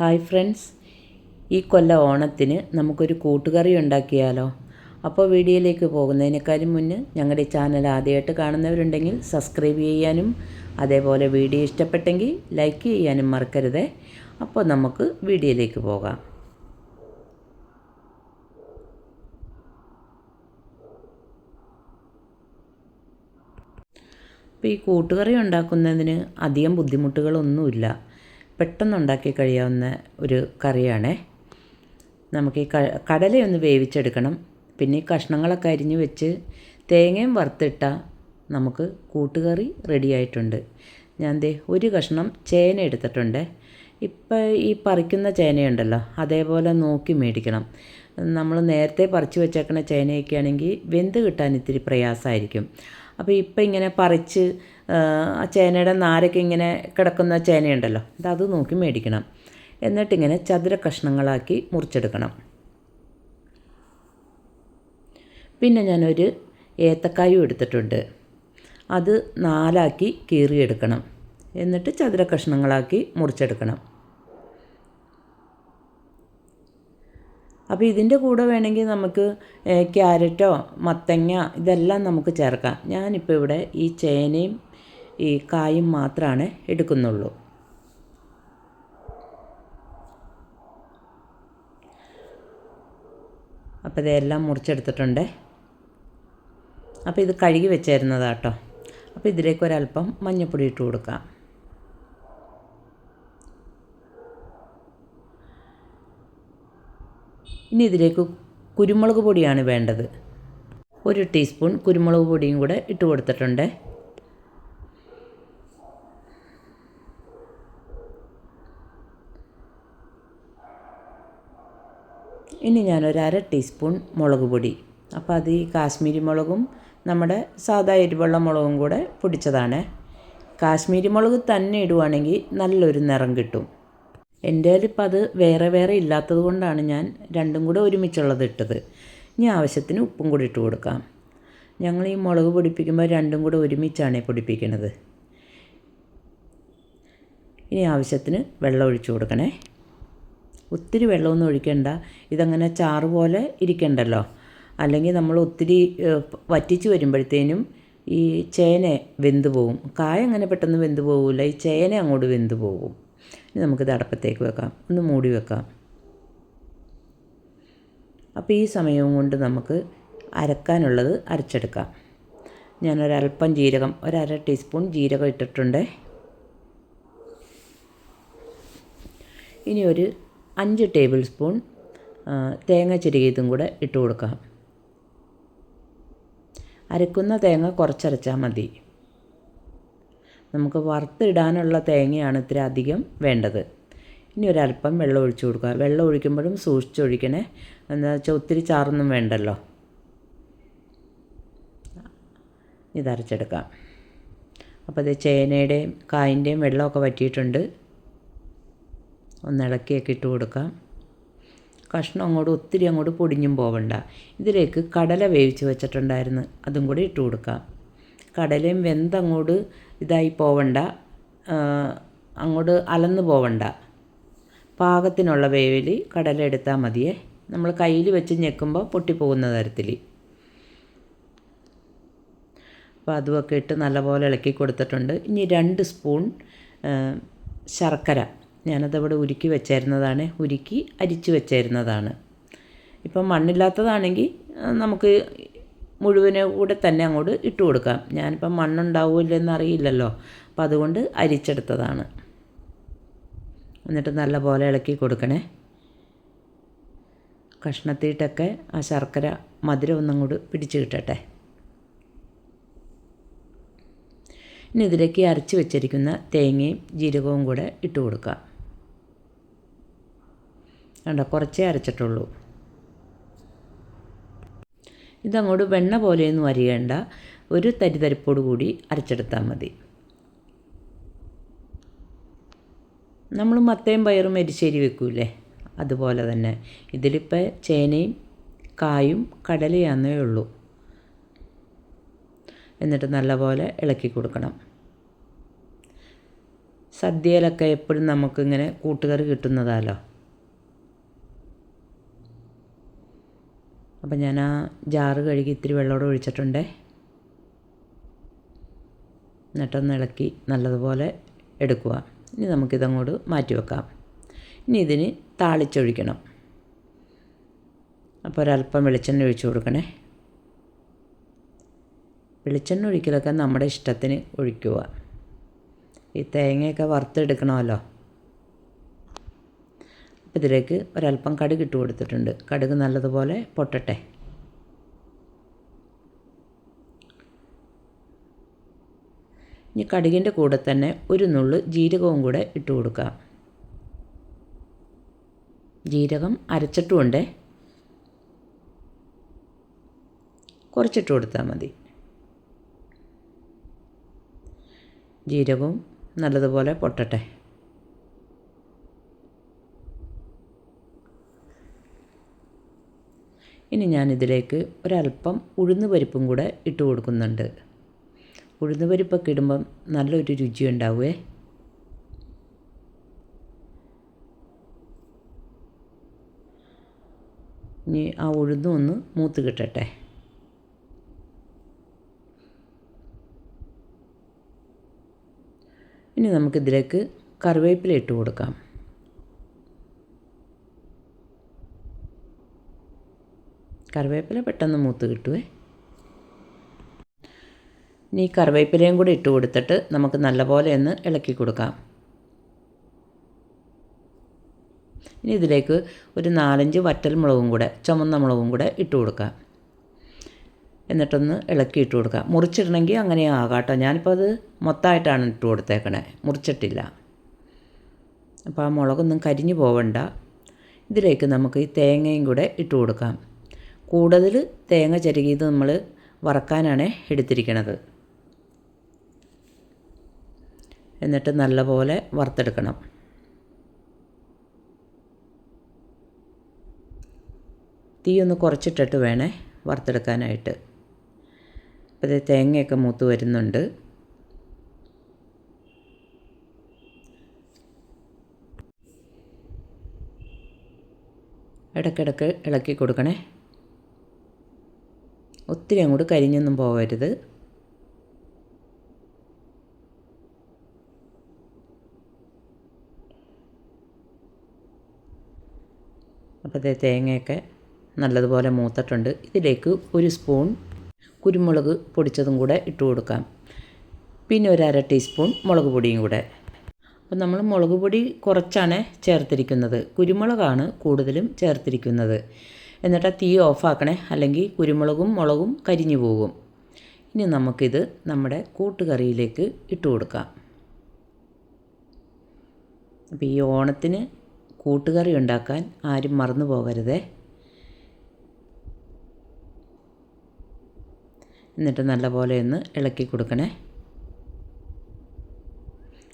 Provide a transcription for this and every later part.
Hi friends. ഈ കൊല്ല ഓണത്തിന് നമുക്കൊരു കൂട്ടുകറി ഉണ്ടാക്കിയാലോ? അപ്പോൾ വീഡിയോയിലേക്ക് പോകുന്നതിനേക്കാളും മുന്നേ ഞങ്ങളുടെ ചാനൽ ആദ്യമായിട്ട് കാണുന്നവരുണ്ടെങ്കിൽ സബ്സ്ക്രൈബ് ചെയ്യാനും അതേപോലെ വീഡിയോ ഇഷ്ടപ്പെട്ടെങ്കിൽ ലൈക്ക് ചെയ്യാനും മറക്കരുതേ. അപ്പോൾ നമുക്ക് വീഡിയോയിലേക്ക് പോകാം. അപ്പോൾ ഈ കൂട്ടുകറി ഉണ്ടാക്കുന്നതിന് അധികം ബുദ്ധിമുട്ടുകളൊന്നുമില്ല. പെട്ടെന്ന് ഉണ്ടാക്കി കഴിയാവുന്ന ഒരു കറിയാണേ. നമുക്ക് ഈ കടലയൊന്ന് വേവിച്ചെടുക്കണം. പിന്നെ ഈ കഷ്ണങ്ങളൊക്കെ അരിഞ്ഞ് വെച്ച് തേങ്ങയും വറുത്തിട്ട നമുക്ക് കൂട്ടുകറി റെഡി ആയിട്ടുണ്ട് ഞാൻ ദേ ഒരു കഷ്ണം ചേന എടുത്തിട്ടുണ്ട്. ഇപ്പം ഈ പറിക്കുന്ന ചേനയുണ്ടല്ലോ അതേപോലെ നോക്കി മേടിക്കണം. നമ്മൾ നേരത്തെ പറിച്ച് വെച്ചേക്കുന്ന ചേനയൊക്കെ ആണെങ്കിൽ വെന്ത് കിട്ടാൻ ഇത്തിരി പ്രയാസമായിരിക്കും. അപ്പോൾ ഇപ്പം ഇങ്ങനെ പറിച്ച് ആ ചേനയുടെ നാരൊക്കെ ഇങ്ങനെ കിടക്കുന്ന ചേനയുണ്ടല്ലോ. അത് നോക്കി മേടിക്കണം. എന്നിട്ടിങ്ങനെ ചതുര കഷ്ണങ്ങളാക്കി മുറിച്ചെടുക്കണം. പിന്നെ ഞാനൊരു ഏത്തക്കായും എടുത്തിട്ടുണ്ട്. അത് നാലാക്കി കീറിയെടുക്കണം. എന്നിട്ട് ചതുര കഷ്ണങ്ങളാക്കി മുറിച്ചെടുക്കണം. അപ്പോൾ ഇതിന്റെ കൂടെ വേണമെങ്കിൽ നമുക്ക് ക്യാരറ്റോ മത്തങ്ങ ഇതെല്ലാം നമുക്ക് ചേർക്കാം. ഞാനിപ്പോൾ ഇവിടെ ഈ ചേനയും ഈ കായും മാത്രമാണ് എടുക്കുന്നുള്ളൂ. അപ്പോൾ ഇതെല്ലാം മുറിച്ചെടുത്തിട്ടുണ്ട്. അപ്പോൾ ഇത് കഴുകി വെച്ചായിരുന്നതാട്ടോ അപ്പോൾ ഇതിലേക്ക് ഒരല്പം മഞ്ഞൾപ്പൊടി ഇട്ട് കൊടുക്കാം. ഇനി ഇതിലേക്ക് കുരുമുളക് പൊടിയാണ് വേണ്ടത്. ഒരു ടീസ്പൂൺ കുരുമുളക് പൊടിയും കൂടെ ഇട്ട് കൊടുത്തിട്ടുണ്ട്. ഇനി ഞാൻ ഞാനൊരു അര ടീസ്പൂൺ മുളക് പൊടി. അപ്പോൾ അത് ഈ കാശ്മീരി മുളകും നമ്മുടെ സാധാ എരിവുള്ള മുളകും കൂടെ പൊടിച്ചതാണ്. കാശ്മീരി മുളക് തന്നെ ഇടുവാണെങ്കിൽ നല്ലൊരു നിറം കിട്ടും. എന്റെ ഇപ്പം അത് വേറെ വേറെ ഇല്ലാത്തത് കൊണ്ടാണ് ഞാൻ രണ്ടും കൂടെ ഒരുമിച്ചുള്ളത് ഇട്ടത്. ഇനി ആവശ്യത്തിന് ഉപ്പും കൂടി ഇട്ട് കൊടുക്കാം. ഞങ്ങൾ ഈ മുളക് പൊടിപ്പിക്കുമ്പോൾ രണ്ടും കൂടെ ഒരുമിച്ചാണ് പൊടിപ്പിക്കുന്നത് ഇനി ആവശ്യത്തിന് വെള്ളം ഒഴിച്ചു കൊടുക്കണേ. ഒത്തിരി വെള്ളമൊന്നും ഒഴിക്കണ്ട. ഇതങ്ങനെ ചാറ് പോലെ ഇരിക്കണ്ടല്ലോ. അല്ലെങ്കിൽ നമ്മൾ ഒത്തിരി വറ്റിച്ച് വരുമ്പോഴത്തേനും ഈ ചേന വെന്ത് പോകും കായ അങ്ങനെ പെട്ടെന്ന് വെന്ത് പോകില്ല ഈ ചേന അങ്ങോട്ട് വെന്ത് പോകും ഇനി നമുക്കിത് അടപ്പത്തേക്ക് വെക്കാം. ഒന്ന് മൂടി വെക്കാം. അപ്പോൾ ഈ സമയവും കൊണ്ട് നമുക്ക് അരക്കാനുള്ളത് അരച്ചെടുക്കാം. ഞാനൊരൽപ്പം ജീരകം ഒരര ടീസ്പൂൺ ജീരകം ഇട്ടിട്ടുണ്ട്. ഇനി ഒരു അഞ്ച് ടേബിൾ സ്പൂൺ തേങ്ങ ചിരകിയതും കൂടെ ഇട്ട് കൊടുക്കാം അരക്കുന്ന തേങ്ങ കുറച്ചരച്ചാൽ മതി. നമുക്ക് വറുത്തിടാനുള്ള തേങ്ങയാണ് ഇത്ര അധികം വേണ്ടത്. ഇനി ഒരല്പം വെള്ളം ഒഴിച്ചു കൊടുക്കുക. വെള്ളം ഒഴിക്കുമ്പോഴും സൂക്ഷിച്ചൊഴിക്കണേ. എന്താ വെച്ചാൽ ഒത്തിരി ചാറൊന്നും വേണ്ടല്ലോ. ഇതരച്ചെടുക്കാം അപ്പോൾ അത് ചേനയുടെയും കായിന്റെയും വെള്ളമൊക്കെ വറ്റിയിട്ടുണ്ട്. ഒന്ന് ഇളക്കിയൊക്കെ ഇട്ട് കൊടുക്കാം. കഷ്ണം അങ്ങോട്ട് ഒത്തിരി അങ്ങോട്ട് പൊടിഞ്ഞും പോവണ്ട. ഇതിലേക്ക് കടല വേവിച്ച് വെച്ചിട്ടുണ്ടായിരുന്നു. അതും കൂടി ഇട്ട് കൊടുക്കാം. കടലയും വെന്തങ്ങോട്ട് ഇതായി പോവണ്ട. അങ്ങോട്ട് അലന്ന് പോവണ്ട. പാകത്തിനുള്ള വേവിൽ കടല എടുത്താൽ മതിയേ. നമ്മൾ കയ്യിൽ വെച്ച് ഞെക്കുമ്പോൾ പൊട്ടിപ്പോകുന്ന തരത്തിൽ അപ്പോൾ അതുമൊക്കെ ഇട്ട് നല്ലപോലെ ഇളക്കി കൊടുത്തിട്ടുണ്ട്. ഇനി രണ്ട് സ്പൂൺ ശർക്കര. ഞാനതവിടെ ഉരുക്കി വെച്ചിരുന്നതാണ് ഉരുക്കി അരിച്ച് വെച്ചിരുന്നതാണ്. ഇപ്പം മണ്ണില്ലാത്തതാണെങ്കിൽ നമുക്ക് മുഴുവനെ കൂടെ തന്നെ അങ്ങോട്ട് ഇട്ട് കൊടുക്കാം. ഞാനിപ്പം മണ്ണുണ്ടാവില്ലെന്ന് അറിയില്ലല്ലോ അപ്പോൾ അതുകൊണ്ട് അരിച്ചെടുത്തതാണ്. എന്നിട്ട് നല്ല പോലെ ഇളക്കി കൊടുക്കണേ. കഷ്ണത്തിയിട്ടൊക്കെ ആ ശർക്കര മധുരം ഒന്നങ്ങോട്ട് പിടിച്ച് കിട്ടട്ടെ. ഇനി ഇതിലേക്ക് അരച്ച് വെച്ചിരിക്കുന്ന തേങ്ങയും ജീരകവും കൂടെ ഇട്ട് കൊടുക്കാം. കണ്ടോ കുറച്ചേ അരച്ചിട്ടുള്ളൂ. ഇതങ്ങോട്ട് വെണ്ണ പോലെയൊന്നും അരിയേണ്ട ഒരു തരി തരിതരിപ്പോട് കൂടി അരച്ചെടുത്താൽ മതി. നമ്മൾ മത്തയും പയറും എരിശ്ശേരി വെക്കൂലേ അതുപോലെ തന്നെ. ഇതിലിപ്പോൾ ചേനയും കായും കടലയാന്നേ ഉള്ളൂ. എന്നിട്ട് നല്ലപോലെ ഇളക്കി കൊടുക്കണം. സദ്യയിലൊക്കെ എപ്പോഴും നമുക്കിങ്ങനെ കൂട്ടുകറി കിട്ടുന്നതാലോ? അപ്പം ഞാൻ ആ ജാറ് കഴുകി ഇത്തിരി വെള്ളമോടെ ഒഴിച്ചിട്ടുണ്ട്. എന്നിട്ടൊന്ന് ഇളക്കി നല്ലതുപോലെ എടുക്കുക. ഇനി നമുക്കിതങ്ങോട്ട് മാറ്റി വെക്കാം. ഇനി ഇതിന് താളിച്ചൊഴിക്കണം. അപ്പോൾ ഒരല്പം വെളിച്ചെണ്ണ ഒഴിച്ചു കൊടുക്കണേ. വെളിച്ചെണ്ണ ഒഴിക്കലൊക്കെ നമ്മുടെ ഇഷ്ടത്തിന് ഒഴിക്കുക. ഈ തേങ്ങയൊക്കെ വറുത്തെടുക്കണമല്ലോ. അപ്പോൾ ഇതിലേക്ക് ഒരല്പം കടുക് ഇട്ട് കൊടുത്തിട്ടുണ്ട്. കടുക് നല്ലതുപോലെ പൊട്ടട്ടെ. ഇനി കടുകിന്റെ കൂടെ തന്നെ ഒരു നുള്ള് ജീരകവും കൂടെ ഇട്ട് കൊടുക്കാം. ജീരകം അരച്ചിട്ടുമുണ്ടേ. കുറച്ചിട്ട് കൊടുത്താൽ മതി. ജീരകവും നല്ലതുപോലെ പൊട്ടട്ടെ. ഇനി ഞാനിതിലേക്ക് ഒരല്പം ഉഴുന്ന് പരിപ്പും കൂടെ ഇട്ട് കൊടുക്കുന്നുണ്ട്. ഉഴുന്ന് പരിപ്പൊക്കെ ഇടുമ്പം നല്ലൊരു രുചി ഉണ്ടാവുമേ ഇനി ആ ഉഴുന്നും ഒന്ന് മൂത്ത് കിട്ടട്ടെ. ഇനി നമുക്കിതിലേക്ക് കറിവേപ്പില ഇട്ട് കൊടുക്കാം. കറിവേപ്പില പെട്ടെന്ന് മൂത്ത് കിട്ടുവേ. ഇനി കറിവേപ്പിലയും കൂടി ഇട്ട് കൊടുത്തിട്ട് നമുക്ക് നല്ലപോലെ ഒന്ന് ഇളക്കി കൊടുക്കാം. ഇനി ഇതിലേക്ക് ഒരു നാലഞ്ച് വറ്റൽ മുളകും കൂടെ ചുമന്ന മുളകും കൂടെ ഇട്ട് കൊടുക്കാം. എന്നിട്ടൊന്ന് ഇളക്കി ഇട്ട് കൊടുക്കാം. മുറിച്ചിടണമെങ്കിൽ അങ്ങനെ ആകാം കേട്ടോ ഞാനിപ്പോൾ അത് മൊത്തമായിട്ടാണ് ഇട്ട് കൊടുത്തേക്കണേ. മുറിച്ചിട്ടില്ല. അപ്പോൾ ആ മുളകൊന്നും കരിഞ്ഞു പോവണ്ട. ഇതിലേക്ക് നമുക്ക് ഈ തേങ്ങയും കൂടെ ഇട്ട് കൊടുക്കാം. കൂടുതൽ തേങ്ങ ചിരകിയത് നമ്മൾ വറക്കാനാണ് എടുത്തിരിക്കുന്നത് എന്നിട്ട് നല്ലപോലെ വറുത്തെടുക്കണം. തീ ഒന്ന് കുറച്ചിട്ടിട്ട് വേണേ വറുത്തെടുക്കാനായിട്ട്. ഇത് തേങ്ങയൊക്കെ മൂത്ത് വരുന്നുണ്ട്. ഇടയ്ക്കിടയ്ക്ക് ഇളക്കി കൊടുക്കണേ. ഒത്തിരി അങ്ങോട്ട് കരിഞ്ഞൊന്നും പോകരുത്. അപ്പോൾ ഇത് തേങ്ങയൊക്കെ നല്ലതുപോലെ മൂത്തിട്ടുണ്ട്. ഇതിലേക്ക് ഒരു സ്പൂൺ കുരുമുളക് പൊടിച്ചതും കൂടെ ഇട്ട് കൊടുക്കാം. പിന്നെ ഒരു അര ടീസ്പൂൺ മുളക് പൊടിയും കൂടെ. അപ്പോൾ നമ്മൾ മുളക് പൊടി കുറച്ചാണ് ചേർത്തിരിക്കുന്നത്. കുരുമുളകാണ് കൂടുതലും ചേർത്തിരിക്കുന്നത്. എന്നിട്ട് തീ ഓഫാക്കണേ. അല്ലെങ്കിൽ കുരുമുളകും മുളകും കരിഞ്ഞു പോകും. ഇനി നമുക്കിത് നമ്മുടെ കൂട്ടുകറിയിലേക്ക് ഇട്ട് കൊടുക്കാം. അപ്പോൾ ഈ ഓണത്തിന് കൂട്ടുകറി ഉണ്ടാക്കാൻ ആരും മറന്നു പോകരുതേ. എന്നിട്ട് നല്ലപോലെ ഒന്ന് ഇളക്കി കൊടുക്കണേ.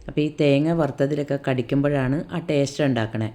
അപ്പോൾ ഈ തേങ്ങ വറുത്തതിലൊക്കെ കടിക്കുമ്പോഴാണ് ആ ടേസ്റ്റ് ഉണ്ടാക്കണേ.